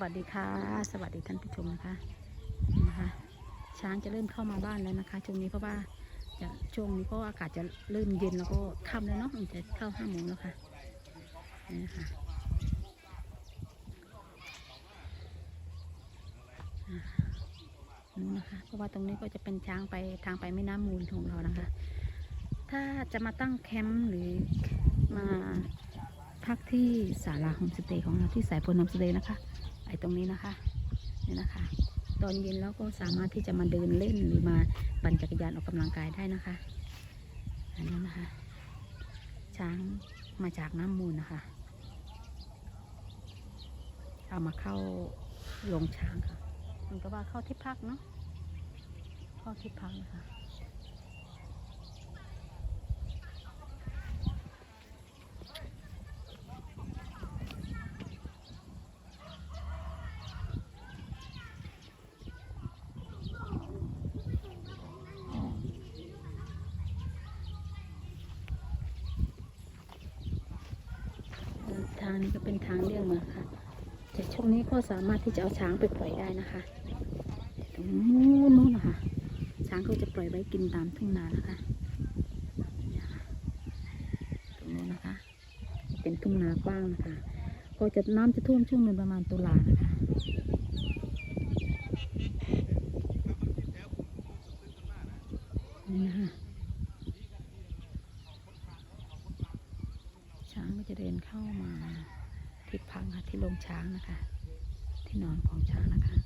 วัสดีค่ะ สวัสดีท่านผู้ชมนะคะนะคะ ช้างจะเริ่มเข้ามาบ้านแล้วนะคะช่วงนี้เพราะว่าจะช่วงนี้เพราะว่าอากาศจะเริ่มเย็นแล้วก็ค่ำแล้วเนาะมันจะเข้าห้าโมงแล้วค่ะนี่นะคะอ่านู่นนะคะเพราะว่าตรงนี้ก็จะเป็นช้างไปทางไปแม่น้ำมูลของเรานะคะ ถ้าจะมาตั้งแคมป์หรือมาพักที่ศาลาโฮมสเตย์ของเราที่สายพลโฮมสเตย์นะคะ ตรงนี้นะคะนี่นะคะ ตอนเย็นแล้วก็สามารถที่จะมาเดินเล่นหรือมาปั่นจักรยานออกกำลังกายได้นะคะอันนี้นะคะ ช้างมาจากน้ำมูลนะคะ เอามาเข้าลงช้างค่ะ มันก็ว่าเข้าที่พักเนาะเข้าที่พักนะคะ ทางนี้ก็เป็นทางเลี่ยงเมืองค่ะ แต่ช่วงนี้ก็สามารถที่จะเอาช้างไปปล่อยได้นะคะตรงนู้นนู้นนะคะ ช้างก็จะปล่อยไว้กินตามทุ่งนานะคะเนี่ยค่ะตรงนู้นนะคะ เป็นทุ่งนากว้างนะคะ ก็จะน้ำจะท่วมช่วงเดือนประมาณตุลานะคะ นี่นะคะ ช้างก็จะเดินเข้ามาที่พังค่ะที่โรงช้างนะคะ ที่นอนของช้างนะคะ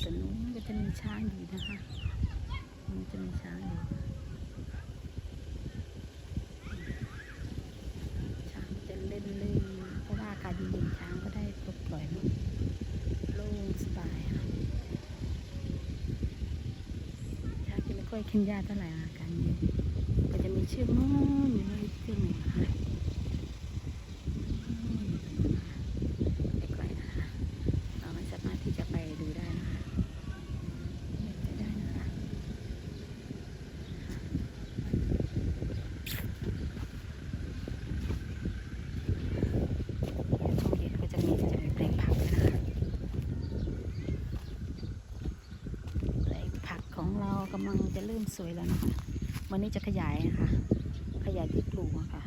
แต่นู้นก็จะมี ช้างอยู่นะคะมันจะมีช้างอยู่ช้างจะเล่นเล่นเพราะว่าอากาศเย็นๆช้างก็ได้ปลดปล่อยเนอะโล่งสบายค่ะช้างจะไม่ค่อยกินหญ้าเท่าไหร่อาการเย็นก็จะมีเชือกนู้นอยู่ในเชือกหนึ่งนะคะไกลๆนะคะ เราไม่สามารถที่จะไปดูได้นะคะไปได้นะคะช่วงเย็นก็จะมีจะมีเพลงผักด้วยนะคะเพลงผัก ของเรากำลังจะเริ่มสวยแล้วนะคะ วันนี้จะขยายนะคะ ขยายที่ปลูกะค่ะ